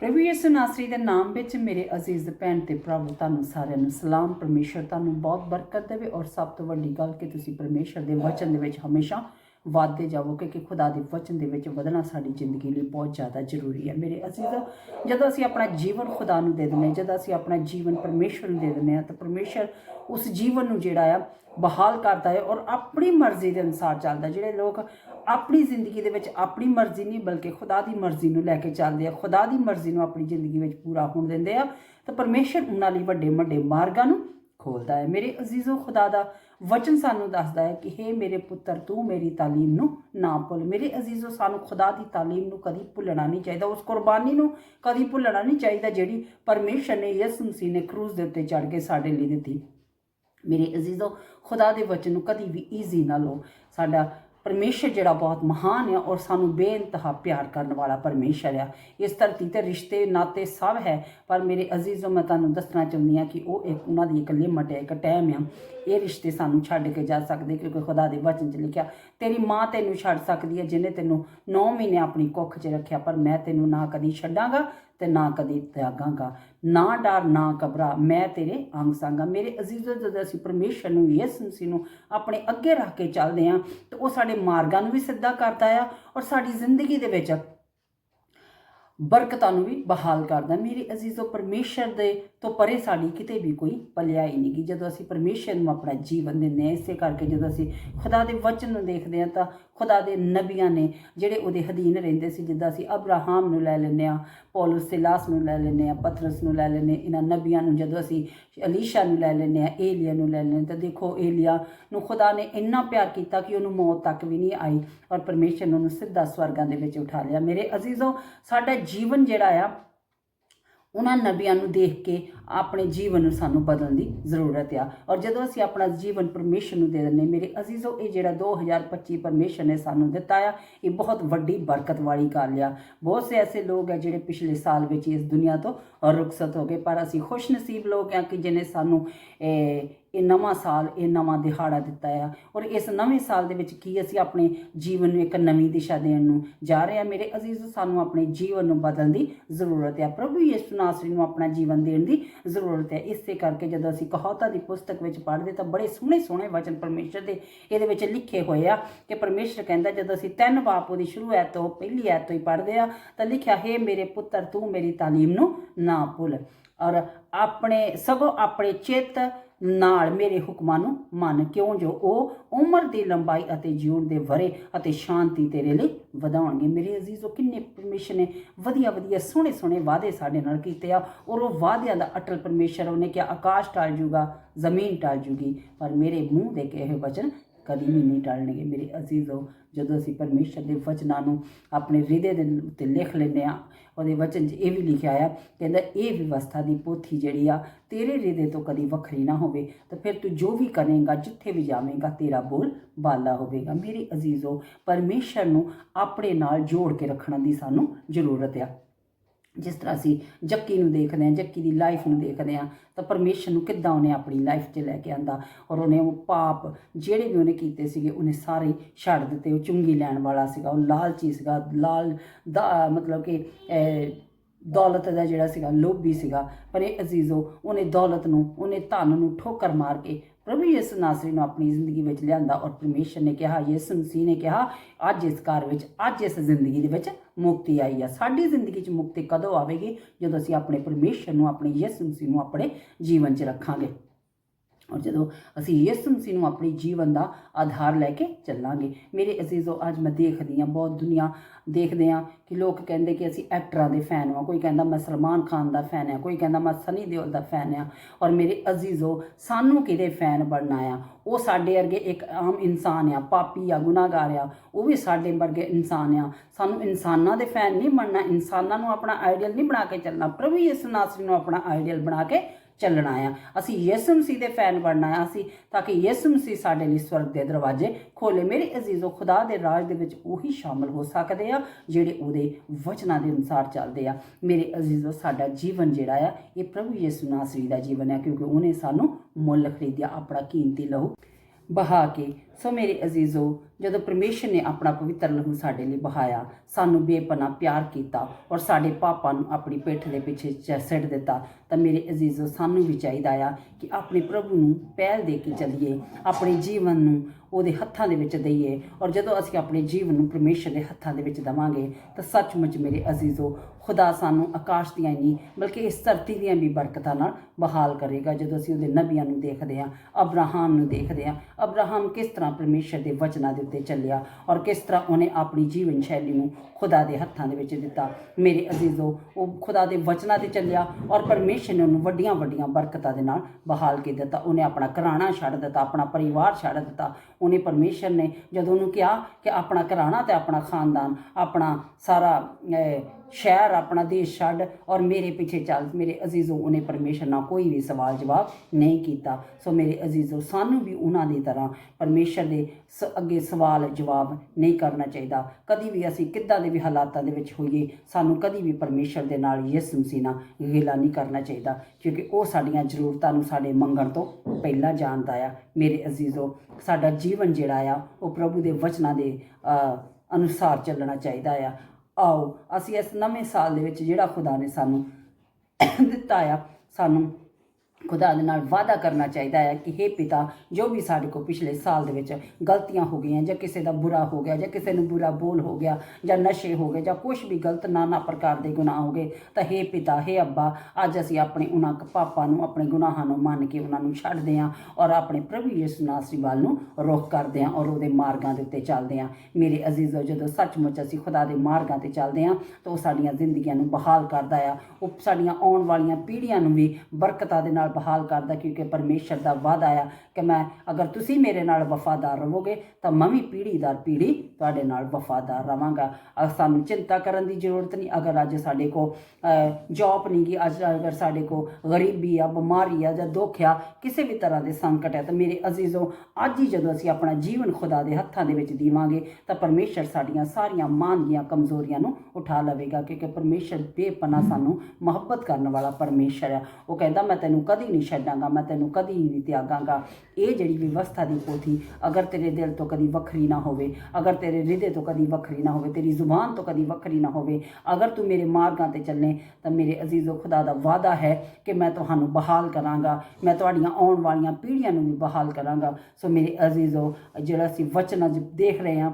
ਪ੍ਰਭੂ ਯਿਸੂ ਨਾਸਰੀ ਦੇ ਨਾਮ ਵਿੱਚ ਮੇਰੇ ਅਜ਼ੀਜ਼ ਭੈਣ ਤੇ ਭਰਾਵੋ, ਤੁਹਾਨੂੰ ਸਾਰਿਆਂ ਨੂੰ ਸਲਾਮ, ਪਰਮੇਸ਼ਰ ਤੁਹਾਨੂੰ ਬਹੁਤ ਬਰਕਤ ਦੇਵੇ ਔਰ ਸਭ ਤੋਂ ਵੱਡੀ ਗੱਲ ਕਿ ਤੁਸੀਂ ਪਰਮੇਸ਼ਰ ਦੇ ਵਚਨ ਦੇ ਵਿੱਚ ਹਮੇਸ਼ਾ ਵਾਧਦੇ ਜਾਵੋ ਕਿਉਂਕਿ ਖੁਦਾ ਦੇ ਵਚਨ ਦੇ ਵਿੱਚ ਵਧਣਾ ਸਾਡੀ ਜ਼ਿੰਦਗੀ ਲਈ ਬਹੁਤ ਜ਼ਿਆਦਾ ਜ਼ਰੂਰੀ ਹੈ। ਮੇਰੇ ਅਸੀਂ ਤਾਂ ਜਦੋਂ ਅਸੀਂ ਆਪਣਾ ਜੀਵਨ ਖੁਦਾ ਨੂੰ ਦੇ ਦਿੰਦੇ ਹਾਂ, ਜਦੋਂ ਅਸੀਂ ਆਪਣਾ ਜੀਵਨ ਪਰਮੇਸ਼ਰ ਨੂੰ ਦੇ ਦਿੰਦੇ ਹਾਂ, ਤਾਂ ਪਰਮੇਸ਼ਰ ਉਸ ਜੀਵਨ ਨੂੰ ਜਿਹੜਾ ਆ, ਬਹਾਲ ਕਰਦਾ ਹੈ ਔਰ ਆਪਣੀ ਮਰਜ਼ੀ ਦੇ ਅਨੁਸਾਰ ਚੱਲਦਾ ਜਿਹੜੇ ਲੋਕ ਆਪਣੀ ਜ਼ਿੰਦਗੀ ਦੇ ਵਿੱਚ ਆਪਣੀ ਮਰਜ਼ੀ ਨਹੀਂ, ਬਲਕਿ ਖੁਦਾ ਦੀ ਮਰਜ਼ੀ ਨੂੰ ਲੈ ਕੇ ਚੱਲਦੇ ਆ, ਖੁਦਾ ਦੀ ਮਰਜ਼ੀ ਨੂੰ ਆਪਣੀ ਜ਼ਿੰਦਗੀ ਵਿੱਚ ਪੂਰਾ ਹੋਣ ਦਿੰਦੇ ਆ, ਤਾਂ ਪਰਮੇਸ਼ਰ ਉਹਨਾਂ ਲਈ ਵੱਡੇ ਵੱਡੇ ਮਾਰਗਾਂ ਨੂੰ ਖੋਲਦਾ ਹੈ। ਮੇਰੇ ਅਜ਼ੀਜ਼ੋ ਖੁਦਾ ਦਾ ਵਚਨ ਸਾਨੂੰ ਦੱਸਦਾ ਹੈ ਕਿ हे ਮੇਰੇ ਪੁੱਤਰ, ਤੂੰ ਮੇਰੀ ਤਾਲੀਮ ਨੂੰ ਨਾ ਭੁੱਲ। ਮੇਰੇ ਅਜ਼ੀਜ਼ੋ ਸਾਨੂੰ ਖੁਦਾ ਦੀ ਤਾਲੀਮ ਨੂੰ ਕਦੀ ਭੁੱਲਣਾ ਨਹੀਂ ਚਾਹੀਦਾ। ਉਸ ਕੁਰਬਾਨੀ ਨੂੰ ਕਦੀ ਭੁੱਲਣਾ ਨਹੀਂ ਚਾਹੀਦਾ ਜਿਹੜੀ ਪਰਮੇਸ਼ਰ ਨੇ ਯਿਸੂ ਮਸੀਹ ਨੇ ਕਰੂਜ਼ ਦੇ ਉੱਤੇ ਚੜ ਕੇ ਸਾਡੇ ਲਈ ਦਿੱਤੀ। ਮੇਰੇ ਅਜ਼ੀਜ਼ੋ ਖੁਦਾ ਦੇ ਵਚਨ ਨੂੰ ਕਦੀ ਵੀ ਈਜ਼ੀ ਨਾ ਲਓ। ਸਾਡਾ ਪਰਮੇਸ਼ਰ ਜਿਹੜਾ ਬਹੁਤ ਮਹਾਨ ਹੈ ਔਰ ਸਾਨੂੰ ਬੇਇੰਤਹਾ ਪਿਆਰ ਕਰਨ ਵਾਲਾ ਪਰਮੇਸ਼ਰ ਆ। ਇਸ ਧਰਤੀ ਤੇ ਰਿਸ਼ਤੇ, ਨਾਤੇ ਸਭ ਹੈ, ਪਰ ਮੇਰੇ ਅਜ਼ੀਜ਼ੋ, ਮੈਂ ਤੁਹਾਨੂੰ ਦੱਸਣਾ ਚਾਹੁੰਦੀ ਹਾਂ ਕਿ ਉਹ ਇੱਕ, ਉਹਨਾਂ ਦੀ ਇੱਕ ਲਿਮਟ ਹੈ, ਇੱਕ ਟਾਈਮ ਆ। ਇਹ ਰਿਸ਼ਤੇ ਸਾਨੂੰ ਛੱਡ ਕੇ ਜਾ ਸਕਦੇ ਕਿਉਂਕਿ ਖੁਦਾ ਦੇ ਵਚਨ 'ਚ ਲਿਖਿਆ, ਤੇਰੀ ਮਾਂ ਤੈਨੂੰ ਛੱਡ ਸਕਦੀ ਹੈ ਜਿਹਨੇ ਤੈਨੂੰ 9 ਮਹੀਨੇ ਆਪਣੀ ਕੁੱਖ 'ਚ ਰੱਖਿਆ, ਪਰ ਮੈਂ ਤੈਨੂੰ ਨਾ ਕਦੀ ਛੱਡਾਂਗਾ ਤੇ ਨਾ ਕਦੀ ਤਿਆਗਾਂਗਾ। ਨਾ ਡਰ, ਨਾ ਘਬਰਾ, ਮੈਂ ਤੇਰੇ ਅੰਗ ਸੰਗਾ ਮੇਰੇ ਅਜ਼ੀਜ਼ੋ ਜਦੋਂ ਅਸੀਂ ਪਰਮੇਸ਼ਰ ਨੂੰ, ਯਿਸੂ ਮਸੀਹ ਨੂੰ ਆਪਣੇ ਅੱਗੇ ਰੱਖ ਕੇ ਚੱਲਦੇ ਹਾਂ ਤੇ ਉਹ ਸਾਡੇ ਮਾਰਗਾਂ ਨੂੰ ਵੀ ਸਿੱਧਾ ਕਰਦਾ ਆ ਔਰ ਸਾਡੀ ਜ਼ਿੰਦਗੀ ਦੇ ਵਿੱਚ ਬਰਕਤਾਂ ਨੂੰ ਵੀ ਬਹਾਲ ਕਰਦਾ। ਮੇਰੇ ਅਜ਼ੀਜ਼ੋ ਪਰਮੇਸ਼ਰ ਦੇ ਤੋਂ ਪਰੇ ਸਾਡੀ ਕਿਤੇ ਵੀ ਕੋਈ ਪਲਿਆ ਹੀ ਨਹੀਂਗੀ ਜਦੋਂ ਅਸੀਂ ਪਰਮੇਸ਼ਰ ਨੂੰ ਆਪਣਾ ਜੀਵਨ ਦਿੰਦੇ ਹਾਂ, ਇਸੇ ਕਰਕੇ ਜਦੋਂ ਅਸੀਂ ਖੁਦਾ ਦੇ ਵਚਨ ਨੂੰ ਦੇਖਦੇ ਹਾਂ, ਤਾਂ ਖੁਦਾ ਦੇ ਨਬੀਆਂ ਨੇ ਜਿਹੜੇ ਉਹਦੇ ਅਧੀਨ ਰਹਿੰਦੇ ਸੀ, ਜਿੱਦਾਂ ਅਸੀਂ ਅਬਰਾਹਾਮ ਨੂੰ ਲੈ ਲੈਂਦੇ ਹਾਂ, ਪੌਲਸ ਸਿਲਾਸ ਨੂੰ ਲੈ ਲੈਂਦੇ ਹਾਂ, ਪਤਰਸ ਨੂੰ ਲੈ ਲੈਂਦੇ ਇਹਨਾਂ ਨਬੀਆਂ ਨੂੰ ਜਦੋਂ ਅਸੀਂ ਅਲੀਸ਼ਾ ਨੂੰ ਲੈ ਲੈਂਦੇ ਹਾਂ, ਏਲੀਆ ਨੂੰ ਲੈ ਲੈਂਦੇ ਤਾਂ ਦੇਖੋ ਏਲੀਆ ਨੂੰ ਖੁਦਾ ਨੇ ਇੰਨਾ ਪਿਆਰ ਕੀਤਾ ਕਿ ਉਹਨੂੰ ਮੌਤ ਤੱਕ ਵੀ ਨਹੀਂ ਆਈ ਔਰ ਪਰਮੇਸ਼ਰ ਨੇ ਉਹਨੂੰ ਸਿੱਧਾ ਸਵਰਗਾਂ ਦੇ ਵਿੱਚ ਉਠਾ ਲਿਆ। ਮੇਰੇ ਅਜ਼ੀਜ਼ੋ, ਸਾਡਾ ਜੀਵਨ ਜਿਹੜਾ ਆ ਉਹਨਾਂ ਨਬੀਆਂ ਨੂੰ ਦੇਖ ਕੇ ਆਪਣੇ ਜੀਵਨ ਨੂੰ ਸਾਨੂੰ ਬਦਲਣ ਦੀ ਜ਼ਰੂਰਤ ਆ। ਔਰ ਜਦੋਂ ਅਸੀਂ ਆਪਣਾ ਜੀਵਨ ਪਰਮੇਸ਼ਰ ਨੂੰ ਦੇ ਦਿੰਦੇ ਮੇਰੇ ਅਜ਼ੀਜ਼ੋ, ਇਹ ਜਿਹੜਾ 2025 ਪਰਮੇਸ਼ਰ ਨੇ ਸਾਨੂੰ ਦਿੱਤਾ ਆ, ਇਹ ਬਹੁਤ ਵੱਡੀ ਬਰਕਤ ਵਾਲੀ ਗੱਲ ਆ। ਬਹੁਤ ਸੇ ਐਸੇ ਲੋਕ ਆ ਜਿਹੜੇ ਪਿਛਲੇ ਸਾਲ ਵਿੱਚ ਇਸ ਦੁਨੀਆ ਤੋਂ ਰੁਖਸਤ ਹੋ ਗਏ, ਪਰ ਅਸੀਂ ਖੁਸ਼ ਨਸੀਬ ਲੋਕ ਆ ਕਿ ਜਿਨੇ ਸਾਨੂੰ ਇਹ ਨਵਾਂ ਸਾਲ, ਇਹ ਨਵਾਂ ਦਿਹਾੜਾ ਦਿੱਤਾ ਆ। ਔਰ ਇਸ ਨਵੇਂ ਸਾਲ ਦੇ ਵਿੱਚ ਕੀ ਅਸੀਂ ਆਪਣੇ ਜੀਵਨ ਨੂੰ ਇੱਕ ਨਵੀਂ ਦਿਸ਼ਾ ਦੇਣ ਨੂੰ ਜਾ ਰਹੇ ਆ? ਮੇਰੇ ਅਜ਼ੀਜ਼, ਸਾਨੂੰ ਆਪਣੇ ਜੀਵਨ ਨੂੰ ਬਦਲਣ ਦੀ ਜ਼ਰੂਰਤ ਹੈ ਪ੍ਰਭੂ ਯਿਸੂ ਨਾਸਰੀ ਨੂੰ ਆਪਣਾ ਜੀਵਨ ਦੇਣ ਦੀ ਜ਼ਰੂਰਤ ਹੈ ਇਸੇ ਕਰਕੇ ਜਦੋਂ ਅਸੀਂ ਕਹਾਵਤਾਂ ਦੀ ਪੁਸਤਕ ਵਿੱਚ ਪੜ੍ਹਦੇ ਤਾਂ ਬੜੇ ਸੋਹਣੇ ਸੋਹਣੇ ਵਚਨ ਪਰਮੇਸ਼ਰ ਦੇ ਇਹਦੇ ਵਿੱਚ ਲਿਖੇ ਹੋਏ ਆ ਕਿ ਪਰਮੇਸ਼ਰ ਕਹਿੰਦਾ, ਜਦੋਂ ਅਸੀਂ ਤਿੰਨ ਬਾਪ ਉਹਦੀ ਸ਼ੁਰੂ ਐਤ ਤੋਂ ਪਹਿਲੀ ਐਤ ਤੋਂ ਹੀ ਪੜ੍ਹਦੇ ਆ, ਤਾਂ ਲਿਖਿਆ, ਹੈ ਮੇਰੇ ਪੁੱਤਰ, ਤੂੰ ਮੇਰੀ ਤਾਲੀਮ ਨੂੰ ਨਾ ਭੁੱਲ। ਔਰ ਆਪਣੇ, ਸਗੋਂ ਆਪਣੇ ਚਿੱਤ ਨਾਲ ਮੇਰੇ ਹੁਕਮਾਂ ਨੂੰ ਮੰਨ ਕਿਉਂ ਜੋ? ਉਹ ਉਮਰ ਦੀ ਲੰਬਾਈ ਅਤੇ ਜੀਵਨ ਦੇ ਵਰੇ ਅਤੇ ਸ਼ਾਂਤੀ ਤੇਰੇ ਲਈ ਵਧਾਉਣਗੇ। ਮੇਰੇ ਅਜ਼ੀਜ਼ੋ ਕਿੰਨੇ ਪਰਮੇਸ਼ਰ ਨੇ। ਵਧੀਆ ਵਧੀਆ, ਸੋਹਣੇ ਸੋਹਣੇ ਵਾਅਦੇ ਸਾਡੇ ਨਾਲ ਕੀਤੇ ਆ ਔਰ ਉਹ ਵਾਅਦਿਆਂ ਦਾ ਅਟਲ ਪਰਮੇਸ਼ਰ ਉਹਨੇ ਕਿਹਾ, ਆਕਾਸ਼ ਟਾਲ ਜੂਗਾ, ਜ਼ਮੀਨ ਟਾਲ ਜੂਗੀ, ਪਰ ਮੇਰੇ ਮੂੰਹ ਦੇ ਕਹੇ ਵਚਨ ਕਦੀ ਵੀ ਨਹੀਂ ਟਲਣਗੇ। ਮੇਰੇ ਅਜ਼ੀਜ਼ੋ ਜਦੋਂ ਅਸੀਂ ਪਰਮੇਸ਼ਰ ਦੇ ਵਚਨਾਂ ਨੂੰ ਆਪਣੇ ਹਿਰਦੇ ਦੇ ਉੱਤੇ ਲਿਖ ਲੈਂਦੇ ਆ ਉਹਦੇ ਵਚਨ 'ਚ ਇਹ ਵੀ ਲਿਖਿਆ ਆ, ਕਹਿੰਦਾ, ਇਹ ਵਿਵਸਥਾ ਦੀ ਪੋਥੀ ਜਿਹੜੀ ਆ, ਤੇਰੇ ਹਿਰਦੇ ਤੋਂ ਕਦੀ ਵੱਖਰੀ ਨਾ ਹੋਵੇ, ਤਾਂ ਫਿਰ ਤੂੰ ਜੋ ਵੀ ਕਰੇਂਗਾ, ਜਿੱਥੇ ਵੀ ਜਾਵੇਂਗਾ, ਤੇਰਾ ਬੋਲ ਬਾਲਾ ਹੋਵੇਗਾ। ਮੇਰੇ ਅਜ਼ੀਜ਼ੋ ਪਰਮੇਸ਼ਰ ਨੂੰ ਆਪਣੇ ਨਾਲ ਜੋੜ ਕੇ ਰੱਖਣ ਦੀ ਸਾਨੂੰ ਜ਼ਰੂਰਤ ਆ। ਜਿਸ ਤਰ੍ਹਾਂ ਅਸੀਂ ਜੱਕੀ ਨੂੰ ਦੇਖਦੇ ਹਾਂ, ਜੱਕੀ ਦੀ ਲਾਈਫ ਨੂੰ ਦੇਖਦੇ ਹਾਂ, ਤਾਂ ਪਰਮੇਸ਼ਰ ਨੂੰ ਕਿੱਦਾਂ ਉਹਨੇ ਆਪਣੀ ਲਾਈਫ 'ਚ ਲੈ ਕੇ ਆਂਦਾ? ਔਰ ਉਹਨੇ ਉਹ ਪਾਪ ਜਿਹੜੇ ਵੀ ਉਹਨੇ ਕੀਤੇ ਸੀਗੇ, ਉਹਨੇ ਸਾਰੇ ਛੱਡ ਦਿੱਤੇ। ਉਹ ਚੁੰਗੀ ਲੈਣ ਵਾਲਾ ਸੀਗਾ, ਉਹ ਲਾਲਚੀ ਸੀਗਾ, ਲਾਲ ਦਾ, ਮਤਲਬ ਕਿ ਦੌਲਤ ਦਾ ਜਿਹੜਾ ਸੀਗਾ, ਲੋਭੀ ਸੀਗਾ। ਪਰ ਇਹ ਅਜ਼ੀਜ਼ੋ ਉਹਨੇ ਦੌਲਤ ਨੂੰ, ਉਹਨੇ ਧਨ ਨੂੰ ਠੋਕਰ ਮਾਰ ਕੇ ਪ੍ਰਭੂ ਯਿਸੂ ਨਾਸਰੀ ਨੂੰ ਆਪਣੀ ਜ਼ਿੰਦਗੀ ਵਿੱਚ ਲਿਆਂਦਾ ਔਰ ਪਰਮੇਸ਼ਰ ਨੇ ਕਿਹਾ, ਯਿਸੂ ਮਸੀਹ ਨੇ ਕਿਹਾ, ਅੱਜ ਇਸ ਘਰ ਵਿੱਚ, ਅੱਜ ਇਸ ਜ਼ਿੰਦਗੀ ਦੇ ਵਿੱਚ ਮੁਕਤੀ ਆਈ ਆ। ਸਾਡੀ ਜ਼ਿੰਦਗੀ 'ਚ ਮੁਕਤੀ ਕਦੋਂ ਆਵੇਗੀ? ਜਦੋਂ ਅਸੀਂ ਆਪਣੇ ਪਰਮੇਸ਼ਰ ਨੂੰ, ਆਪਣੇ ਯਿਸੂ ਮਸੀਹ ਨੂੰ ਆਪਣੇ ਜੀਵਨ 'ਚ ਰੱਖਾਂਗੇ। ਔਰ ਜਦੋਂ ਅਸੀਂ ਯਿਸੂ ਮਸੀਹ ਨੂੰ ਆਪਣੀ ਜੀਵਨ ਦਾ ਆਧਾਰ ਲੈ ਕੇ ਚੱਲਾਂਗੇ, ਮੇਰੇ ਅਜ਼ੀਜ਼ੋ, ਅੱਜ ਮੈਂ ਦੇਖਦੀ ਹਾਂ, ਬਹੁਤ ਦੁਨੀਆ ਦੇਖਦੇ ਹਾਂ ਕਿ ਲੋਕ ਕਹਿੰਦੇ ਕਿ ਅਸੀਂ ਐਕਟਰਾਂ ਦੇ ਫੈਨ ਹਾਂ, ਕੋਈ ਕਹਿੰਦਾ ਮੈਂ ਸਲਮਾਨ ਖਾਨ ਦਾ ਫੈਨ ਆ ਕੋਈ ਕਹਿੰਦਾ ਮੈਂ ਸਨੀ ਦਿਓਲ ਦਾ ਫੈਨ ਆ ਔਰ ਮੇਰੇ ਅਜ਼ੀਜ਼ੋ, ਸਾਨੂੰ ਕਿਹਦੇ ਫੈਨ ਬਣਨਾ ਆ? ਉਹ ਸਾਡੇ ਵਰਗੇ ਇੱਕ ਆਮ ਇਨਸਾਨ ਆ, ਪਾਪੀ ਆ, ਗੁਨਾਹਗਾਰ ਆ, ਉਹ ਵੀ ਸਾਡੇ ਵਰਗੇ ਇਨਸਾਨ ਆ। ਸਾਨੂੰ ਇਨਸਾਨਾਂ ਦੇ ਫੈਨ ਨਹੀਂ ਬਣਨਾ, ਇਨਸਾਨਾਂ ਨੂੰ ਆਪਣਾ ਆਈਡੀਅਲ ਨਹੀਂ ਬਣਾ ਕੇ ਚੱਲਣਾ, ਪ੍ਰਭੂ ਯਿਸੂ ਨਾਸਰੀ ਨੂੰ ਆਪਣਾ ਆਈਡੀਅਲ ਬਣਾ ਕੇ ਚੱਲਣਾ ਆ। ਅਸੀਂ ਯਿਸੂ ਮਸੀਹ ਦੇ ਫੈਨ ਬਣਨਾ ਆ ਅਸੀਂ, ਤਾਂ ਕਿ ਯਿਸੂ ਮਸੀਹ ਸਾਡੇ ਲਈ ਸਵਰਗ ਦੇ ਦਰਵਾਜ਼ੇ ਖੋਲੇ ਮੇਰੇ ਅਜ਼ੀਜ਼ੋ ਖੁਦਾ ਦੇ ਰਾਜ ਦੇ ਵਿੱਚ ਉਹੀ ਸ਼ਾਮਲ ਹੋ ਸਕਦੇ ਆ ਜਿਹੜੇ ਉਹਦੇ ਵਚਨਾਂ ਦੇ ਅਨੁਸਾਰ ਚੱਲਦੇ ਆ। ਮੇਰੇ ਅਜ਼ੀਜ਼ੋ ਸਾਡਾ ਜੀਵਨ ਜਿਹੜਾ ਆ, ਇਹ ਪ੍ਰਭੂ ਯਿਸੂ ਨਾਸਰੀ ਦਾ ਜੀਵਨ ਹੈ ਕਿਉਂਕਿ ਉਹਨੇ ਸਾਨੂੰ ਮੁੱਲ ਖਰੀਦਿਆ, ਆਪਣਾ ਕੀਮਤੀ ਲਹੂ। ਬਹਾ ਕੇ। ਸੋ ਮੇਰੇ ਅਜ਼ੀਜ਼ੋ, ਜਦੋਂ ਪਰਮੇਸ਼ਰ ਨੇ ਆਪਣਾ ਪਵਿੱਤਰ ਲਹੂ ਸਾਡੇ ਲਈ ਬਹਾਇਆ, ਸਾਨੂੰ ਬੇਪਨਾ ਪਿਆਰ ਕੀਤਾ ਔਰ ਸਾਡੇ ਪਾਪਾਂ ਨੂੰ ਆਪਣੀ ਪਿੱਠ ਦੇ ਪਿੱਛੇ ਚ- ਸਿੱਟ ਦਿੱਤਾ, ਤਾਂ ਮੇਰੇ ਅਜ਼ੀਜ਼ੋ, ਸਾਨੂੰ ਵੀ ਚਾਹੀਦਾ ਆ ਕਿ ਆਪਣੇ ਪ੍ਰਭੂ ਨੂੰ ਪਹਿਲ ਦੇ ਕੇ ਚੱਲੀਏ, ਆਪਣੇ ਜੀਵਨ ਨੂੰ ਉਹਦੇ ਹੱਥਾਂ ਦੇ ਵਿੱਚ ਦਈਏ। ਔਰ ਜਦੋਂ ਅਸੀਂ ਆਪਣੇ ਜੀਵਨ ਨੂੰ ਪਰਮੇਸ਼ਰ ਦੇ ਹੱਥਾਂ ਦੇ ਵਿੱਚ ਦਵਾਂਗੇ, ਤਾਂ ਸੱਚਮੁੱਚ ਮੇਰੇ ਅਜ਼ੀਜ਼ੋ ਖੁਦਾ ਸਾਨੂੰ ਆਕਾਸ਼ ਦੀਆਂ ਹੀ ਨਹੀਂ, ਬਲਕਿ ਇਸ ਧਰਤੀ ਦੀਆਂ ਵੀ ਬਰਕਤਾਂ ਨਾਲ ਬਹਾਲ ਕਰੇਗਾ। ਜਦੋਂ ਅਸੀਂ ਉਹਦੇ ਨਬੀਆਂ ਨੂੰ ਦੇਖਦੇ ਹਾਂ, ਅਬਰਾਹਮ ਨੂੰ ਦੇਖਦੇ ਹਾਂ, ਅਬਰਾਹਮ ਕਿਸ ਤਰ੍ਹਾਂ ਪਰਮੇਸ਼ਰ ਦੇ ਵਚਨਾਂ ਦੇ ਉੱਤੇ ਚੱਲਿਆ ਔਰ ਕਿਸ ਤਰ੍ਹਾਂ ਉਹਨੇ ਆਪਣੀ ਜੀਵਨ ਸ਼ੈਲੀ ਨੂੰ ਖੁਦਾ ਦੇ ਹੱਥਾਂ ਦੇ ਵਿੱਚ ਦਿੱਤਾ। ਮੇਰੇ ਅਜ਼ੀਜ਼ੋ, ਉਹ ਖੁਦਾ ਦੇ ਵਚਨਾਂ ਤੇ ਚੱਲਿਆ ਔਰ ਪਰਮੇਸ਼ਰ ਨੇ ਉਹਨੂੰ ਵੱਡੀਆਂ ਵੱਡੀਆਂ ਬਰਕਤਾਂ ਦੇ ਨਾਲ ਬਹਾਲ ਕੇ ਦਿੱਤਾ। ਉਹਨੇ ਆਪਣਾ ਘਰਾਣਾ ਛੱਡ ਦਿੱਤਾ, ਆਪਣਾ ਪਰਿਵਾਰ ਛੱਡ ਦਿੱਤਾ। ਉਹਨੇ ਪਰਮੇਸ਼ਰ ਨੇ ਜਦੋਂ ਉਹਨੂੰ ਕਿਹਾ ਕਿ ਆਪਣਾ ਘਰਾਣਾ ਤੇ ਆਪਣਾ ਖਾਨਦਾਨ, ਆਪਣਾ ਸਾਰਾ ਸ਼ਹਿਰ ਆਪਣਾ ਦੇਸ਼ ਛੱਡ ਔਰ ਮੇਰੇ ਪਿੱਛੇ ਚੱਲ, ਮੇਰੇ ਅਜ਼ੀਜ਼ੋ ਉਹਨੇ ਪਰਮੇਸ਼ਰ ਨਾਲ ਕੋਈ ਵੀ ਸਵਾਲ ਜਵਾਬ ਨਹੀਂ ਕੀਤਾ। ਸੋ ਮੇਰੇ ਅਜ਼ੀਜ਼ੋ ਸਾਨੂੰ ਵੀ ਉਹਨਾਂ ਦੀ ਤਰ੍ਹਾਂ ਪਰਮੇਸ਼ਰ ਦੇ ਸ- ਅੱਗੇ ਸਵਾਲ ਜਵਾਬ ਨਹੀਂ ਕਰਨਾ ਚਾਹੀਦਾ। ਕਦੀ ਵੀ ਅਸੀਂ ਕਿੱਦਾਂ ਦੇ ਵੀ ਹਾਲਾਤਾਂ ਦੇ ਵਿੱਚ ਹੋਈਏ, ਸਾਨੂੰ ਕਦੀ ਵੀ ਪਰਮੇਸ਼ਰ ਦੇ ਨਾਲ ਯਿਸੂ ਮਸੀਹ ਨਾਲ ਗਿਲਾ ਨਹੀਂ ਕਰਨਾ ਚਾਹੀਦਾ, ਕਿਉਂਕਿ ਉਹ ਸਾਡੀਆਂ ਜ਼ਰੂਰਤਾਂ ਨੂੰ ਸਾਡੇ ਮੰਗਣ ਤੋਂ ਪਹਿਲਾਂ ਜਾਣਦਾ ਆ। ਮੇਰੇ ਅਜ਼ੀਜ਼ੋ, ਸਾਡਾ ਜੀਵਨ ਜਿਹੜਾ ਆ, ਉਹ ਪ੍ਰਭੂ ਦੇ ਵਚਨਾਂ ਦੇ ਅਨੁਸਾਰ ਚੱਲਣਾ ਚਾਹੀਦਾ ਆ। ਆਓ ਅਸੀਂ ਇਸ ਨਵੇਂ ਸਾਲ ਦੇ ਵਿੱਚ ਜਿਹੜਾ ਖੁਦਾ ਨੇ ਸਾਨੂੰ ਦਿੱਤਾ ਆ ਸਾਨੂੰ ਖੁਦਾ ਦੇ ਨਾਲ ਵਾਅਦਾ ਕਰਨਾ ਚਾਹੀਦਾ ਹੈ ਕਿ हे ਪਿਤਾ ਜੋ ਵੀ ਸਾਡੇ ਕੋ ਪਿਛਲੇ ਸਾਲ ਦੇ ਵਿੱਚ ਗਲਤੀਆਂ ਹੋ ਗਈਆਂ ਜਾਂ ਕਿਸੇ ਦਾ ਬੁਰਾ ਹੋ ਗਿਆ ਜਾਂ ਕਿਸੇ ਨੂੰ ਬੁਰਾ ਬੋਲ ਹੋ ਗਿਆ ਜਾਂ ਨਸ਼ੇ ਹੋ ਗਏ ਜਾਂ ਕੁਝ ਵੀ ਗਲਤ ਨਾਨਾ ਪ੍ਰਕਾਰ ਦੇ ਗੁਨਾਹ ਹੋ ਗਏ ਤਾਂ हे ਪਿਤਾ हे ਅੱਬਾ ਅੱਜ ਅਸੀਂ ਆਪਣੇ ਉਹਨਾਂ ਕ- ਪਾਪਾਂ ਨੂੰ ਆਪਣੇ ਗੁਨਾਹਾਂ ਨੂੰ ਮੰਨ ਕੇ ਉਹਨਾਂ ਨੂੰ ਛੱਡਦੇ ਹਾਂ ਔਰ ਆਪਣੇ ਪ੍ਰਭੂ ਯਿਸੂ ਨਾਸਰੀ ਵੱਲ ਨੂੰ ਰੁਖ ਕਰਦੇ ਹਾਂ ਔਰ ਉਹਦੇ ਮਾਰਗਾਂ ਦੇ ਉੱਤੇ ਚੱਲਦੇ ਹਾਂ ਮੇਰੇ ਅਜ਼ੀਜ਼ੋ ਜਦੋਂ ਸੱਚਮੁੱਚ ਅਸੀਂ ਖੁਦਾ ਦੇ ਮਾਰਗਾਂ ਤੇ ਚੱਲਦੇ ਹਾਂ ਤਾਂ ਉਹ ਸਾਡੀਆਂ ਜ਼ਿੰਦਗੀਆਂ ਨੂੰ ਬਹਾਲ ਕਰਦਾ ਆ ਉਹ ਸਾਡੀਆਂ ਆਉਣ ਵਾਲੀਆਂ ਪੀੜ੍ਹੀਆਂ ਨੂੰ ਵੀ ਬਰਕਤਾਂ ਦੇ ਨਾਲ ਬਹਾਲ ਕਰਦਾ ਕਿਉਂਕਿ ਪਰਮੇਸ਼ਰ ਦਾ ਵਾਅਦਾ ਆ ਕਿ ਮੈਂ ਅਗਰ ਤੁਸੀਂ ਮੇਰੇ ਨਾਲ ਵਫਾਦਾਰ ਰਹੋਗੇ ਤਾਂ ਮੈਂ ਵੀ ਪੀੜ੍ਹੀ ਦਰ ਪੀੜ੍ਹੀ ਤੁਹਾਡੇ ਨਾਲ ਵਫਾਦਾਰ ਰਵਾਂਗਾ। ਸਾਨੂੰ ਚਿੰਤਾ ਕਰਨ ਦੀ ਜ਼ਰੂਰਤ ਨਹੀਂ। ਅਗਰ ਅੱਜ ਸਾਡੇ ਕੋ ਜੌਬ ਨਹੀਂ ਗੀ, ਅੱਜ ਅਗਰ ਸਾਡੇ ਕੋ ਗਰੀਬੀ ਆ, ਬਿਮਾਰੀ ਆ ਜਾਂ ਦੁੱਖ ਆ, ਕਿਸੇ ਵੀ ਤਰ੍ਹਾਂ ਦੇ ਸੰਕਟ ਹੈ ਤਾਂ ਮੇਰੇ ਅਜ਼ੀਜ਼ੋ, ਅੱਜ ਹੀ ਜਦੋਂ ਅਸੀਂ ਆਪਣਾ ਜੀਵਨ ਖੁਦਾ ਦੇ ਹੱਥਾਂ ਦੇ ਵਿੱਚ ਦੀਵਾਂਗੇ ਤਾਂ ਪਰਮੇਸ਼ਰ ਸਾਡੀਆਂ ਸਾਰੀਆਂ ਮਾਨ ਦੀਆਂ ਕਮਜ਼ੋਰੀਆਂ ਨੂੰ ਉਠਾ ਲਵੇਗਾ। ਕਿਉਂਕਿ ਪਰਮੇਸ਼ਰ ਬੇਪਨਾ ਸਾਨੂੰ ਮੁਹੱਬਤ ਕਰਨ ਵਾਲਾ ਪਰਮੇਸ਼ਰ ਆ। ਉਹ ਕਹਿੰਦਾ, ਮੈਂ ਤੈਨੂੰ ਕਦੀ ਨਹੀਂ ਛੱਡਾਂਗਾ, ਮੈਂ ਤੈਨੂੰ ਕਦੀ ਨਹੀਂ ਤਿਆਗਾਂਗਾ। ਇਹ ਜਿਹੜੀ ਵਿਵਸਥਾ ਦੀ ਪੋਥੀ ਅਗਰ ਤੇਰੇ ਦਿਲ ਤੋਂ ਕਦੀ ਵੱਖਰੀ ਨਾ ਹੋਵੇ, ਅਗਰ ਤੇਰੇ ਹਿਰਦੇ ਤੋਂ ਕਦੀ ਵੱਖਰੀ ਨਾ ਹੋਵੇ, ਤੇਰੀ ਜ਼ੁਬਾਨ ਤੋਂ ਕਦੀ ਵੱਖਰੀ ਨਾ ਹੋਵੇ, ਅਗਰ ਤੂੰ ਮੇਰੇ ਮਾਰਗਾਂ ਤੇ ਚੱਲੇ, ਤਾਂ ਮੇਰੇ ਅਜ਼ੀਜ਼ੋ ਖੁਦਾ ਦਾ ਵਾਅਦਾ ਹੈ ਕਿ ਮੈਂ ਤੁਹਾਨੂੰ ਬਹਾਲ ਕਰਾਂਗਾ। ਮੈਂ ਤੁਹਾਡੀਆਂ ਆਉਣ ਵਾਲੀਆਂ ਪੀੜ੍ਹੀਆਂ ਨੂੰ ਵੀ ਬਹਾਲ ਕਰਾਂਗਾ। ਸੋ ਮੇਰੇ ਅਜ਼ੀਜ਼ੋ, ਜਿਹੜਾ ਅਸੀਂ ਵਚਨ ਅੱਜ ਦੇਖ ਰਹੇ ਹਾਂ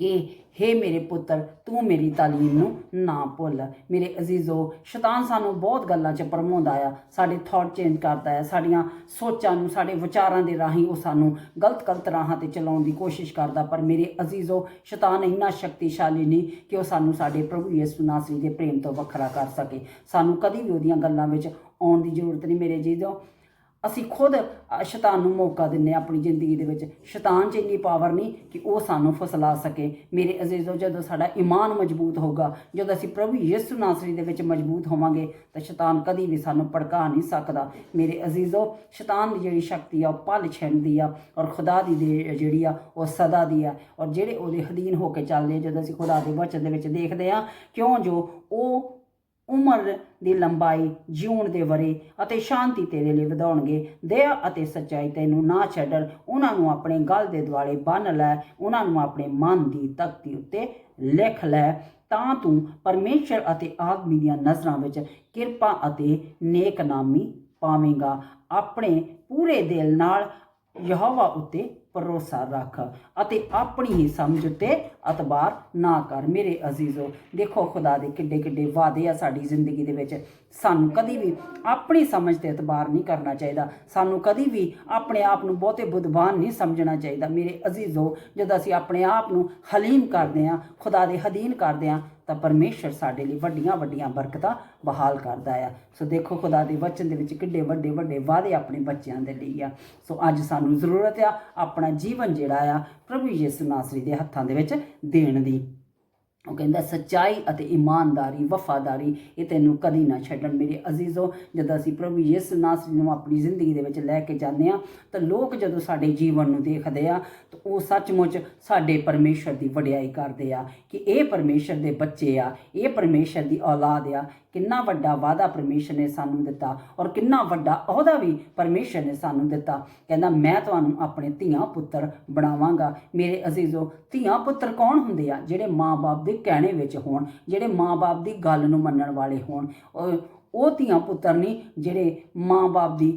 ਕਿ हे ਮੇਰੇ ਪੁੱਤਰ, ਤੂੰ ਮੇਰੀ ਤਾਲੀਮ ਨੂੰ ਨਾ ਭੁੱਲ। ਮੇਰੇ ਅਜ਼ੀਜ਼ੋ, ਸ਼ੈਤਾਨ ਸਾਨੂੰ ਬਹੁਤ ਗੱਲਾਂ 'ਚ ਭਰਮਾਉਂਦਾ ਆ। ਸਾਡੇ ਥਾਟ ਚੇਂਜ ਕਰਦਾ ਹੈ ਸਾਡੀਆਂ ਸੋਚਾਂ ਨੂੰ, ਸਾਡੇ ਵਿਚਾਰਾਂ ਦੇ ਰਾਹੀਂ ਉਹ ਸਾਨੂੰ ਗਲਤ ਗਲਤ ਰਾਹਾਂ ਤੇ ਚਲਾਉਣ ਦੀ ਕੋਸ਼ਿਸ਼ ਕਰਦਾ। ਪਰ ਮੇਰੇ ਅਜ਼ੀਜ਼ੋ, ਸ਼ੈਤਾਨ ਇੰਨਾ ਸ਼ਕਤੀਸ਼ਾਲੀ ਨਹੀਂ ਕਿ ਉਹ ਸਾਨੂੰ ਸਾਡੇ ਪ੍ਰਭੂ ਯਿਸੂ ਨਾਸਰੀ ਦੇ ਪ੍ਰੇਮ ਤੋਂ ਵੱਖਰਾ ਕਰ ਸਕੇ। ਸਾਨੂੰ ਕਦੀ ਵੀ ਉਹਦੀਆਂ ਗੱਲਾਂ ਵਿੱਚ ਆਉਣ ਦੀ ਜ਼ਰੂਰਤ ਨਹੀਂ। ਮੇਰੇ ਅਜ਼ੀਜ਼ੋ ਅਸੀਂ ਖੁਦ ਸ਼ੈਤਾਨ ਨੂੰ ਮੌਕਾ ਦਿੰਨੇ ਹਾਂ ਆਪਣੀ ਜ਼ਿੰਦਗੀ ਦੇ ਵਿੱਚ। ਸ਼ੈਤਾਨ 'ਚ ਇੰਨੀ ਪਾਵਰ ਨਹੀਂ ਕਿ ਉਹ ਸਾਨੂੰ ਫਸਲਾ ਸਕੇ। ਮੇਰੇ ਅਜ਼ੀਜ਼ੋ ਜਦੋਂ ਸਾਡਾ ਈਮਾਨ ਮਜ਼ਬੂਤ ਹੋਗਾ ਜਦੋਂ ਅਸੀਂ ਪ੍ਰਭੂ ਯਿਸੂ ਨਾਸਰੀ ਦੇ ਵਿੱਚ ਮਜ਼ਬੂਤ ਹੋਵਾਂਗੇ ਤਾਂ ਸ਼ੈਤਾਨ ਕਦੀ ਵੀ ਸਾਨੂੰ ਭੜਕਾ ਨਹੀਂ ਸਕਦਾ। ਮੇਰੇ ਅਜ਼ੀਜ਼ੋ ਸ਼ੈਤਾਨ ਦੀ ਜਿਹੜੀ ਸ਼ਕਤੀ ਆ ਉਹ ਪਲ ਛਿੰਦੀ ਆ ਔਰ ਖੁਦਾ ਦੀ ਦੇ- ਜਿਹੜੀ ਆ ਉਹ ਸਦਾ ਦੀ ਆ। ਔਰ ਜਿਹੜੇ ਉਹਦੇ ਅਧੀਨ ਹੋ ਕੇ ਚੱਲਦੇ ਆ, ਜਦੋਂ ਅਸੀਂ ਖੁਦਾ ਦੇ ਵਚਨ ਦੇ ਵਿੱਚ ਦੇਖਦੇ ਆ ਕਿਉਂ ਜੋ ਉਹ ਉਮਰ ਦੀ ਲੰਬਾਈ ਜਿਉਣ ਦੇ ਵਰੇ ਅਤੇ ਸ਼ਾਂਤੀ ਤੇਰੇ ਲਈ ਵਧਾਉਣਗੇ। ਦਇਆ ਅਤੇ ਸੱਚਾਈ ਤੈਨੂੰ ਨਾ ਛੱਡਣ। ਉਹਨਾਂ ਨੂੰ ਆਪਣੇ ਗਲ ਦੇ ਦੁਆਲੇ ਬੰਨ ਲੈ। ਉਹਨਾਂ ਨੂੰ ਆਪਣੇ ਮਨ ਦੀ ਤਖਤੀ ਉੱਤੇ ਲਿਖ ਲੈ। ਤਾਂ ਤੂੰ ਪਰਮੇਸ਼ਰ ਅਤੇ ਆਦਮੀ ਦੀਆਂ ਨਜ਼ਰਾਂ ਵਿੱਚ ਕਿਰਪਾ ਅਤੇ ਨੇਕਨਾਮੀ ਪਾਵੇਂਗਾ। ਆਪਣੇ ਪੂਰੇ ਦਿਲ ਨਾਲ ਯਹੋਵਾ ਉੱਤੇ ਭਰੋਸਾ ਰੱਖ ਅਤੇ ਆਪਣੀ ਹੀ ਸਮਝ ਉੱਤੇ ਅਤਬਾਰ ਨਾ ਕਰ। ਮੇਰੇ ਅਜ਼ੀਜ਼ੋ, ਦੇਖੋ ਖੁਦਾ ਦੇ ਕਿੱਡੇ ਕਿੱਡੇ ਵਾਅਦੇ ਆ ਸਾਡੀ ਜ਼ਿੰਦਗੀ ਦੇ ਵਿੱਚ। ਸਾਨੂੰ ਕਦੀ ਵੀ ਆਪਣੀ ਸਮਝ ਤੇ ਇਤਬਾਰ ਨਹੀਂ ਕਰਨਾ ਚਾਹੀਦਾ। ਸਾਨੂੰ ਕਦੀ ਵੀ ਆਪਣੇ ਆਪ ਨੂੰ ਬਹੁਤੇ ਬੁੱਧਵਾਨ ਨਹੀਂ ਸਮਝਣਾ ਚਾਹੀਦਾ। ਮੇਰੇ ਅਜ਼ੀਜ਼ੋ, ਜਦੋਂ ਅਸੀਂ ਆਪਣੇ ਆਪ ਨੂੰ ਹਲੀਮ ਕਰਦੇ ਹਾਂ, ਖੁਦਾ ਦੇ ਅਧੀਨ ਕਰਦੇ ਹਾਂ, ਤਾਂ ਪਰਮੇਸ਼ਰ ਸਾਡੇ ਲਈ ਵੱਡੀਆਂ ਵੱਡੀਆਂ ਬਰਕਤਾਂ ਬਹਾਲ ਕਰਦਾ ਆ। ਸੋ ਦੇਖੋ, ਖੁਦਾ ਦੇ ਵਚਨ ਦੇ ਵਿੱਚ ਕਿੱਡੇ ਵੱਡੇ ਵੱਡੇ ਵਾਅਦੇ ਆਪਣੇ ਬੱਚਿਆਂ ਦੇ ਲਈ ਆ। ਸੋ ਅੱਜ ਸਾਨੂੰ ਜ਼ਰੂਰਤ ਆ ਆਪਣਾ ਜੀਵਨ ਜਿਹੜਾ ਆ ਪ੍ਰਭੂ ਯਿਸੂ ਨਾਸਰੀ ਦੇ ਹੱਥਾਂ ਦੇ ਵਿੱਚ ਦੇਣ ਦੀ। ਉਹ ਕਹਿੰਦਾ, ਸੱਚਾਈ ਅਤੇ ਇਮਾਨਦਾਰੀ, ਵਫਾਦਾਰੀ, ਇਹ ਤੈਨੂੰ ਕਦੀ ਨਾ ਛੱਡਣ ਮੇਰੇ ਅਜ਼ੀਜ਼ੋ। ਜਦੋਂ ਅਸੀਂ ਪ੍ਰਭੂ ਯਿਸੂ ਨਾਸਰੀ ਨੂੰ ਆਪਣੀ ਜ਼ਿੰਦਗੀ ਦੇ ਵਿੱਚ ਲੈ ਕੇ ਜਾਂਦੇ ਆ ਤਾਂ ਲੋਕ ਜਦੋਂ ਸਾਡੇ ਜੀਵਨ ਨੂੰ ਦੇਖਦੇ ਆ, ਤਾਂ ਉਹ ਸੱਚਮੁੱਚ ਸਾਡੇ ਪਰਮੇਸ਼ਰ ਦੀ ਵਡਿਆਈ ਕਰਦੇ ਆ ਕਿ ਇਹ ਪਰਮੇਸ਼ਰ ਦੇ ਬੱਚੇ ਆ, ਇਹ ਪਰਮੇਸ਼ਰ ਦੀ ਔਲਾਦ ਆ। ਕਿੰਨਾ ਵੱਡਾ ਵਾਅਦਾ ਪਰਮੇਸ਼ਰ ਨੇ ਸਾਨੂੰ ਦਿੱਤਾ ਔਰ ਕਿੰਨਾ ਵੱਡਾ ਅਹੁਦਾ ਵੀ ਪਰਮੇਸ਼ਰ ਨੇ ਸਾਨੂੰ ਦਿੱਤਾ। ਕਹਿੰਦਾ, ਮੈਂ ਤੁਹਾਨੂੰ ਆਪਣੇ ਧੀਆਂ ਪੁੱਤਰ ਬਣਾਵਾਂਗਾ। ਮੇਰੇ ਅਜ਼ੀਜ਼ੋ, ਧੀਆਂ ਪੁੱਤਰ ਕੌਣ ਹੁੰਦੇ ਆ? ਜਿਹੜੇ ਮਾਂ-ਬਾਪ ਦੇ ਕਹਿਣੇ ਵਿੱਚ ਹੋਣ, ਜਿਹੜੇ ਮਾਂ-ਬਾਪ ਦੀ ਗੱਲ ਨੂੰ ਮੰਨਣ ਵਾਲੇ ਹੋਣ। ਉਹ ਧੀਆਂ ਪੁੱਤਰ ਨਹੀਂ, ਜਿਹੜੇ ਮਾਂ-ਬਾਪ ਦੀ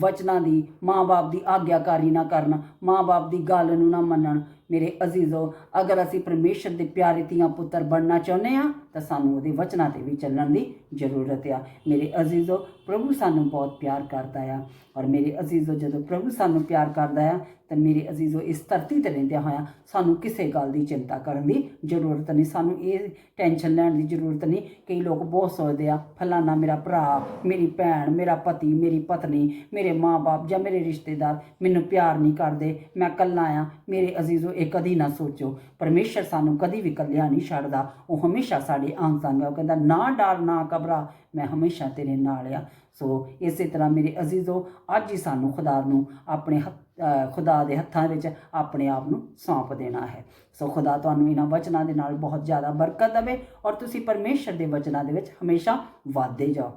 ਵਚਨਾਂ ਦੀ, ਮਾਂ-ਬਾਪ ਦੀ ਆਗਿਆਕਾਰੀ ਨਾ ਕਰਨ, ਮਾਂ-ਬਾਪ ਦੀ ਗੱਲ ਨੂੰ ਨਾ ਮੰਨਣ। ਮੇਰੇ ਅਜ਼ੀਜ਼ੋ, ਅਗਰ ਅਸੀਂ ਪਰਮੇਸ਼ਰ ਦੇ ਪਿਆਰੇ ਧੀਆਂ ਪੁੱਤਰ ਬਣਨਾ ਚਾਹੁੰਦੇ ਆ ਤਾਂ ਸਾਨੂੰ ਉਹਦੇ ਵਚਨਾਂ ਤੇ ਵੀ ਚੱਲਣ ਦੀ ਜ਼ਰੂਰਤ ਆ। ਮੇਰੇ ਅਜ਼ੀਜ਼ੋ, ਪ੍ਰਭੂ ਸਾਨੂੰ ਬਹੁਤ ਪਿਆਰ ਕਰਦਾ ਆ। ਔਰ ਮੇਰੇ ਅਜ਼ੀਜ਼ੋ, ਜਦੋਂ ਪ੍ਰਭੂ ਸਾਨੂੰ ਪਿਆਰ ਕਰਦਾ ਆ ਤਾਂ ਮੇਰੇ ਅਜ਼ੀਜ਼ੋ ਇਸ ਧਰਤੀ ਤੇ ਰਹਿੰਦਿਆਂ ਹੋਇਆਂ ਸਾਨੂੰ ਕਿਸੇ ਗੱਲ ਦੀ ਚਿੰਤਾ ਕਰਨ ਦੀ ਜ਼ਰੂਰਤ ਨਹੀਂ, ਸਾਨੂੰ ਇਹ ਟੈਨਸ਼ਨ ਲੈਣ ਦੀ ਜ਼ਰੂਰਤ ਨਹੀਂ। ਕਈ ਲੋਕ ਬਹੁਤ ਸੋਚਦੇ ਆ, ਫਲਾਨਾ ਮੇਰਾ ਭਰਾ, ਮੇਰੀ ਭੈਣ, ਮੇਰਾ ਪਤੀ, ਮੇਰੀ ਪਤਨੀ, ਮੇਰੇ ਮਾਂ-ਬਾਪ ਜਾਂ ਮੇਰੇ ਰਿਸ਼ਤੇਦਾਰ ਮੈਨੂੰ ਪਿਆਰ ਨਹੀਂ ਕਰਦੇ। ਮੈਂ ਇਕੱਲਾ ਆ, ਮੇਰੇ ਅਜ਼ੀਜ਼ੋ ਇਹ ਕਦੀ ਨਾ ਸੋਚੋ। ਪਰਮੇਸ਼ਰ ਸਾਨੂੰ ਕਦੀ ਵੀ ਇਕੱਲਿਆ ਨਹੀਂ ਛੱਡਦਾ। ਉਹ ਹਮੇਸ਼ਾ ਸਾਡੇ ਅੰਗ ਸੰਗ ਆ। ਉਹ ਕਹਿੰਦਾ, ਨਾ ਡਰ, ਨਾ ਘਬਰਾ, ਮੈਂ ਹਮੇਸ਼ਾ ਤੇਰੇ ਨਾਲ ਆ। ਸੋ ਇਸੇ ਤਰ੍ਹਾਂ ਮੇਰੇ ਅਜ਼ੀਜ਼ੋ ਅੱਜ ਹੀ ਸਾਨੂੰ ਖੁਦਾ ਨੂੰ ਆਪਣੇ ਹੱਥ- ਖੁਦਾ ਦੇ ਹੱਥਾਂ ਵਿੱਚ ਆਪਣੇ ਆਪ ਨੂੰ ਸੌਂਪ ਦੇਣਾ ਹੈ। ਸੋ ਖੁਦਾ ਤੁਹਾਨੂੰ ਇਹਨਾਂ ਵਚਨਾਂ ਦੇ ਨਾਲ ਬਹੁਤ ਜ਼ਿਆਦਾ ਬਰਕਤ ਦੇਵੇ ਔਰ ਤੁਸੀਂ ਪਰਮੇਸ਼ਰ ਦੇ ਵਚਨਾਂ ਦੇ ਵਿੱਚ ਹਮੇਸ਼ਾ ਵਾਧੇ ਜਾਓ।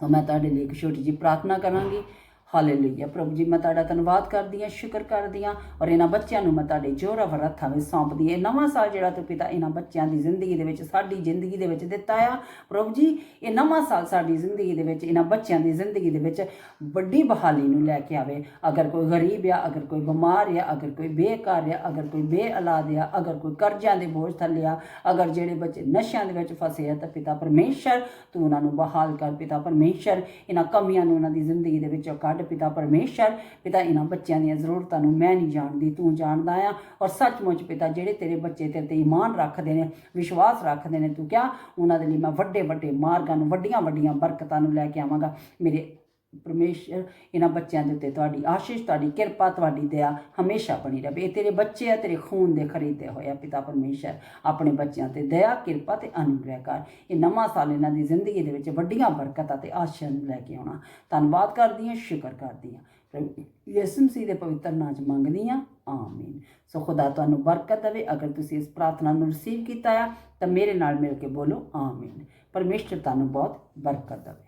ਸੋ ਮੈਂ ਤੁਹਾਡੇ ਲਈ ਇੱਕ ਛੋਟੀ ਜਿਹੀ ਪ੍ਰਾਰਥਨਾ ਕਰਾਂਗੀ ਹਾਲੇਲੂਇਆ ਪ੍ਰਭੂ ਜੀ, ਮੈਂ ਤੁਹਾਡਾ ਧੰਨਵਾਦ ਕਰਦੀ ਹਾਂ, ਸ਼ੁਕਰ ਕਰਦੀ ਹਾਂ ਔਰ ਇਹਨਾਂ ਬੱਚਿਆਂ ਨੂੰ ਮੈਂ ਤੁਹਾਡੇ ਜੋਰਾਵਰ ਹੱਥਾਂ ਵਿੱਚ ਸੌਂਪਦੀ ਹਾਂ। ਇਹ ਨਵਾਂ ਸਾਲ ਜਿਹੜਾ ਤੂੰ ਪਿਤਾ ਇਹਨਾਂ ਬੱਚਿਆਂ ਦੀ ਜ਼ਿੰਦਗੀ ਦੇ ਵਿੱਚ, ਸਾਡੀ ਜ਼ਿੰਦਗੀ ਦੇ ਵਿੱਚ ਦਿੱਤਾ ਆ। ਪ੍ਰਭੂ ਜੀ, ਇਹ ਨਵਾਂ ਸਾਲ ਸਾਡੀ ਜ਼ਿੰਦਗੀ ਦੇ ਵਿੱਚ, ਇਹਨਾਂ ਬੱਚਿਆਂ ਦੀ ਜ਼ਿੰਦਗੀ ਦੇ ਵਿੱਚ ਵੱਡੀ ਬਹਾਲੀ ਨੂੰ ਲੈ ਕੇ ਆਵੇ। ਅਗਰ ਕੋਈ ਗਰੀਬ ਆ, ਅਗਰ ਕੋਈ ਬਿਮਾਰ ਆ, ਅਗਰ ਕੋਈ ਬੇਕਾਰ ਆ, ਅਗਰ ਕੋਈ ਬੇਔਲਾਦ ਆ, ਅਗਰ ਕੋਈ ਕਰਜ਼ਿਆਂ ਦੇ ਬੋਝ ਥੱਲੇ ਆ, ਅਗਰ ਜਿਹੜੇ ਬੱਚੇ ਨਸ਼ਿਆਂ ਦੇ ਵਿੱਚ ਫਸੇ ਆ, ਤਾਂ ਪਿਤਾ ਪਰਮੇਸ਼ਰ ਤੂੰ ਉਹਨਾਂ ਨੂੰ ਬਹਾਲ ਕਰ। ਪਿਤਾ ਪਰਮੇਸ਼ਰ ਇਹਨਾਂ ਕਮੀਆਂ ਨੂੰ ਉਹਨਾਂ ਦੀ ਜ਼ਿੰਦਗੀ ਦੇ ਵਿੱਚੋਂ ਕੱਢ ਪਿਤਾ ਪਰਮੇਸ਼ਰ, ਪਿਤਾ, ਇਹਨਾਂ ਬੱਚਿਆਂ ਦੀਆਂ ਜ਼ਰੂਰਤਾਂ ਨੂੰ ਮੈਂ ਨਹੀਂ ਜਾਣਦੀ, ਤੂੰ ਜਾਣਦਾ ਆ। ਔਰ ਸੱਚਮੁੱਚ ਪਿਤਾ, ਜਿਹੜੇ ਤੇਰੇ ਬੱਚੇ ਤੇਰੇ ਤੇ ਈਮਾਨ ਰੱਖਦੇ ਨੇ, ਵਿਸ਼ਵਾਸ ਰੱਖਦੇ ਨੇ, ਤੂੰ ਕਿਹਾ, ਉਹਨਾਂ ਦੇ ਲਈ ਮੈਂ ਵੱਡੇ ਵੱਡੇ ਮਾਰਗਾਂ ਨੂੰ ਵੱਡੀਆਂ ਵੱਡੀਆਂ ਬਰਕਤਾਂ ਨੂੰ ਲੈ ਕੇ ਆਵਾਂਗਾ। ਮੇਰੇ ਪਰਮੇਸ਼ਰ, ਇਹਨਾਂ ਬੱਚਿਆਂ ਦੇ ਉੱਤੇ ਤੁਹਾਡੀ ਆਸ਼ੀਸ਼, ਤੁਹਾਡੀ ਕਿਰਪਾ, ਤੁਹਾਡੀ ਦਇਆ ਹਮੇਸ਼ਾ ਬਣੀ ਰਹੇ ਇਹ ਤੇਰੇ ਬੱਚੇ ਆ, ਤੇਰੇ ਖੂਨ ਦੇ ਖਰੀਦੇ ਹੋਏ ਆ ਪਿਤਾ ਪਰਮੇਸ਼ਰ। ਆਪਣੇ ਬੱਚਿਆਂ ਤੇ ਦਇਆ, ਕਿਰਪਾ ਤੇ ਅਨੁਗ੍ਰਹਿ ਕਰ। ਇਹ ਨਵਾਂ ਸਾਲ ਇਹਨਾਂ ਦੀ ਜ਼ਿੰਦਗੀ ਦੇ ਵਿੱਚ ਵੱਡੀਆਂ ਬਰਕਤਾਂ ਤੇ ਆਸ਼ੀਆਂ ਨੂੰ ਲੈ ਕੇ ਆਉਣਾ। ਧੰਨਵਾਦ ਕਰਦੀ ਹਾਂ, ਸ਼ੁਕਰ ਕਰਦੀ ਹਾਂ। ਪ੍ਰਭੂ ਯਿਸੂ ਮਸੀਹ ਦੇ ਪਵਿੱਤਰ ਨਾਮ 'ਚ ਮੰਗਦੀ ਹਾਂ, ਆਮੀਨ। ਸੋ ਖੁਦਾ ਤੁਹਾਨੂੰ ਬਰਕਤ ਦੇਵੇ। ਅਗਰ ਤੁਸੀਂ ਇਸ ਪ੍ਰਾਰਥਨਾ ਨੂੰ ਰਿਸੀਵ ਕੀਤਾ ਆ, ਤਾਂ ਮੇਰੇ ਨਾਲ ਮਿਲ ਕੇ ਬੋਲੋ, ਆਮੀਨ। ਪਰਮੇਸ਼ਰ ਤੁਹਾਨੂੰ ਬਹੁਤ ਬਰਕਤ ਦੇਵੇ।